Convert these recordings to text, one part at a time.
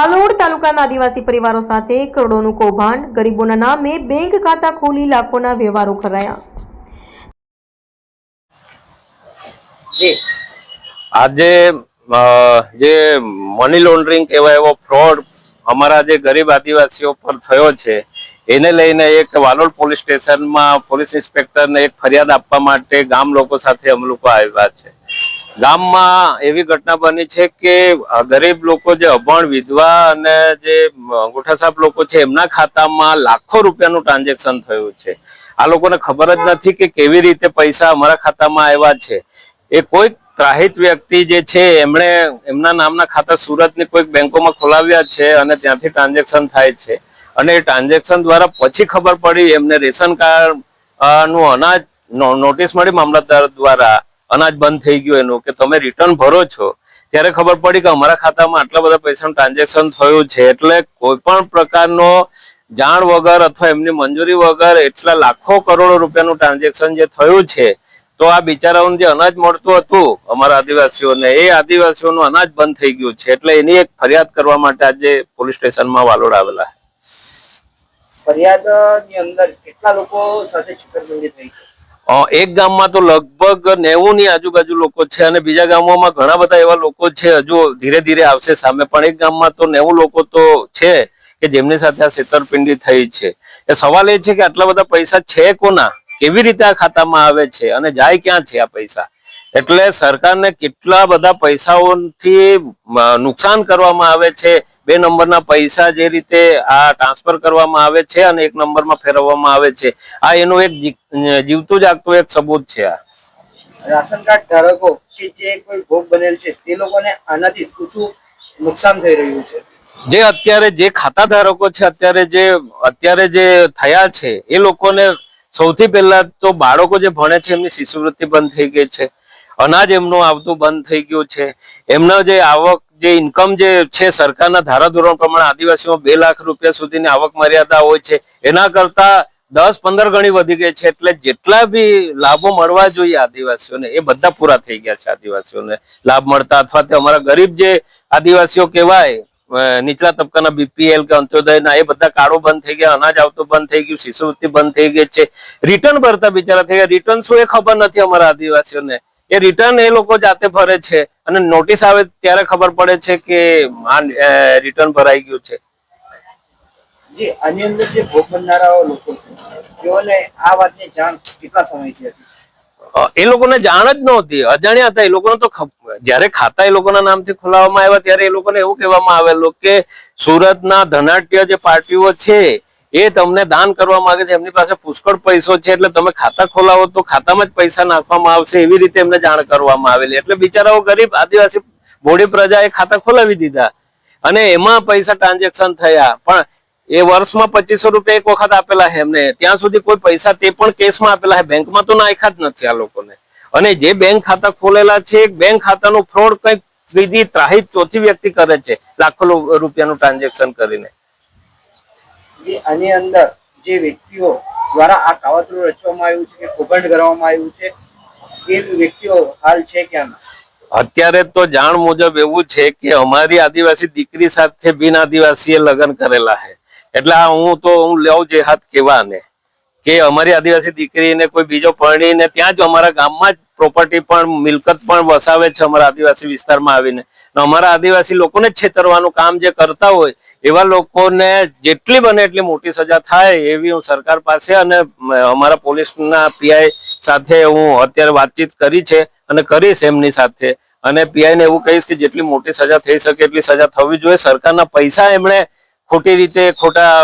હાલોડ તાલુકાના આદિવાસી પરિવારો સાથે કરોડોનું કૌભાંડ, ગરીબોના નામે બેંક ખાતા ખોલી લાખોના વ્યવહારો કરાયા આજે જે મની લોન્ડરિંગ કહેવાય એવો ફ્રોડ અમારા જે ગરીબ આદિવાસીઓ પર થયો છે, એને લઈને એક વાલોડ પોલીસ સ્ટેશનમાં પોલીસ ઇન્સ્પેક્ટરને એક ફરિયાદ આપવા માટે ગામ લોકો સાથે અમે લોકો આવ્યા છે. ગામમાં એવી ઘટના બની છે કે ગરીબ લોકો જે અભણ વિધવા અને જે અંગૂઠા સાહેબ લોકો છે, એમના ખાતામાં લાખો રૂપિયાનું ટ્રાન્ઝેક્શન થયું છે. આ લોકોને ખબર જ નથી કે કેવી રીતે પૈસા અમારા ખાતામાં આવ્યા છે. એ કોઈક ત્રાહિત વ્યક્તિ જે છે, એમણે એમના નામના ખાતા સુરતની કોઈક બેંકોમાં ખોલાવ્યા છે અને ત્યાંથી ટ્રાન્ઝેક્શન થાય છે. અને એ ટ્રાન્ઝેક્શન દ્વારા પછી ખબર પડી એમને રેશન કાર્ડનું અનાજ નોટિસ મળી મામલતદાર દ્વારા અનાજ બંધ થઈ ગયું એનું કે તમે રિટર્ન ભરો છો, ત્યારે ખબર પડી કે અમારા ખાતામાં આટલા બધા પૈસાનું ટ્રાન્ઝેક્શન થયું છે. એટલે કોઈ પણ પ્રકારનો જાણ વગર અથવા એમની મંજૂરી વગર એટલા લાખો કરોડો રૂપિયાનું ટ્રાન્ઝેક્શન જે થયું છે, તો આ બિચારાઓને જે અનાજ મળતું હતું અમારા આદિવાસીઓને, એ આદિવાસીઓનું અનાજ બંધ થઈ ગયું છે. એટલે એની એક ફરિયાદ કરવા માટે આજે પોલીસ સ્ટેશનમાં વાલોડ આવેલા. ફરિયાદની અંદર કેટલા લોકો સાથે છેતરપિંડી થઈ છે? એક ગામમાં તો લગભગ નેવું ની આજુબાજુ લોકો છે અને બીજા ગામોમાં ઘણા બધા એવા લોકો છે, હજુ ધીરે ધીરે આવશે સામે. પણ એક ગામમાં તો નેવું લોકો તો છે કે જેમની સાથે આ છેતરપિંડી થઈ છે. એ સવાલ એ છે કે આટલા બધા પૈસા છે કોના? કેવી રીતે આ ખાતામાં આવે છે અને જાય ક્યાં છે આ પૈસા? એટલે સરકારને કેટલા બધા પૈસાઓથી નુકસાન કરવામાં આવે છે બે નંબરના પૈસા જે રીતે આ ટ્રાન્સફર કરવામાં આવે છે અને એક નંબરમાં ફેરવવામાં આવે છે આ એનું એક જીવતું જાગતું એક સબૂત છે આ. રાશન કાર્ડ ધારકો કે જે કોઈ ભોગ બનેલ છે તે લોકોને આનાથી શું શું નુકસાન થઈ રહ્યું છે? જે અત્યારે જે ખાતા ધારકો છે અત્યારે જે અત્યારે જે થયા છે એ લોકોને સૌથી પહેલા તો બાળકો જે ભણે છે એમની શિષ્યવૃત્તિ બંધ થઈ ગઈ છે. અનાજ એમનું આવતું બંધ થઈ ગયું છે. એમનો જે આવક જે ઇન્કમ જે છે સરકારના ધારાધોરણ પ્રમાણે આદિવાસીઓ બે લાખ રૂપિયા સુધીની આવક મર્યાદા હોય છે, એના કરતા દસ પંદર ગણી વધી ગઈ છે એટલે જેટલા બી લાભો મળવા જોઈએ આદિવાસીઓને, એ બધા પૂરા થઈ ગયા છે આદિવાસીઓને. લાભ મળતા અથવા તે અમારા ગરીબ જે આદિવાસીઓ કહેવાય નીચલા તબક્કાના બીપીએલ કે અંત્યોદયના, એ બધા કાળો બંધ થઈ ગયા, અનાજ આવતું બંધ થઈ ગયું શિષ્યવૃત્તિ બંધ થઈ ગઈ છે. રિટર્ન ભરતા બિચારા થઈ ગયા. રિટર્ન શું એ ખબર નથી અમારા આદિવાસીઓને. એ રિટર્ન એ લોકો જાતે ભરે છે અને નોટિસ આવે ત્યારે ખબર પડે છે કે આ રિટર્ન ભરાઈ ગયું છે. જે આની અંદર જે ભોગ બનનારાઓ લોકો છે તેઓને આ વાતની જાણ કેટલા સમયથી હતી? એ લોકોને જાણ જ નહોતી. અજાણ્યા હતા. એ લોકોને તો જ્યારે ખાતા એ લોકોના નામથી ખોલાવવામાં આવ્યા ત્યારે એ લોકોને એવું કહેવામાં આવેલું કે સુરતના ધનાટ્ય જે પાર્ટીઓ છે એ તમને દાન કરવા માંગે છે, એમની પાસે પુષ્કળ પૈસો છે, એટલે તમે ખાતા ખોલાવો તો ખાતામાં જ પૈસા નાખવામાં આવશે એવી રીતે એમને જાણ કરવામાં આવેલી. એટલે બિચારાઓ ગરીબ આદિવાસી ભોળી પ્રજાએ ખાતા ખોલાવી દીધા. અને એમાં પૈસા ટ્રાન્ઝેક્શન થયા. પણ એ વર્ષમાં પચીસો રૂપિયા એક વખત આપેલા છે એમને. ત્યાં સુધી કોઈ પૈસા તે પણ કેસમાં આપેલા છે. બેંકમાં તો નાખ્યા જ નથી આ લોકોને. અને જે બેંક ખાતા ખોલેલા છે એ બેંક ખાતાનું ફ્રોડ કંઈક ત્રીજી ત્રાહિત ચોથી વ્યક્તિ કરે છે, લાખો રૂપિયાનું ટ્રાન્ઝેક્શન કરીને. જે આની અંદર જે વ્યક્તિઓ દ્વારા આ કાવતરું રચવામાં આવ્યું છે કે કૌભાંડ કરવામાં આવ્યું છે, એ વ્યક્તિઓ હાલ છે ક્યાં? અત્યારે તો જાણ મુજબ એવું છે કે અમારી આદિવાસી દીકરી સાથે બિન આદિવાસીએ લગ્ન કરેલા છે. એટલે હું તો હું લઉં જે હાથ કેવા ને કે અમારી આદિવાસી દીકરીને કોઈ બીજો પરણીને ત્યાં જ અમારા ગામમાં જ પ્રોપર્ટી પણ, મિલકત પણ વસાવે છે અમારા આદિવાસી વિસ્તારમાં આવીને. અમારા આદિવાસી લોકોને છેતરવાનું કામ જે કરતા હોય એવા લોકોને જેટલી બને એટલી મોટી સજા થાય એવી હું સરકાર પાસે અને અમારા પોલીસના પીઆઈ સાથે હું અત્યારે વાતચીત કરી છે અને કરીશ એમની સાથે. અને પીઆઈને એવું કહીશ કે જેટલી મોટી સજા થઈ શકે એટલી સજા થવી જોઈએ. સરકારના પૈસા એમણે ખોટી રીતે ખોટા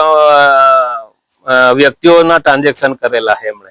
વ્યક્તિઓના ટ્રાન્ઝેક્શન કરેલા છે એમણે.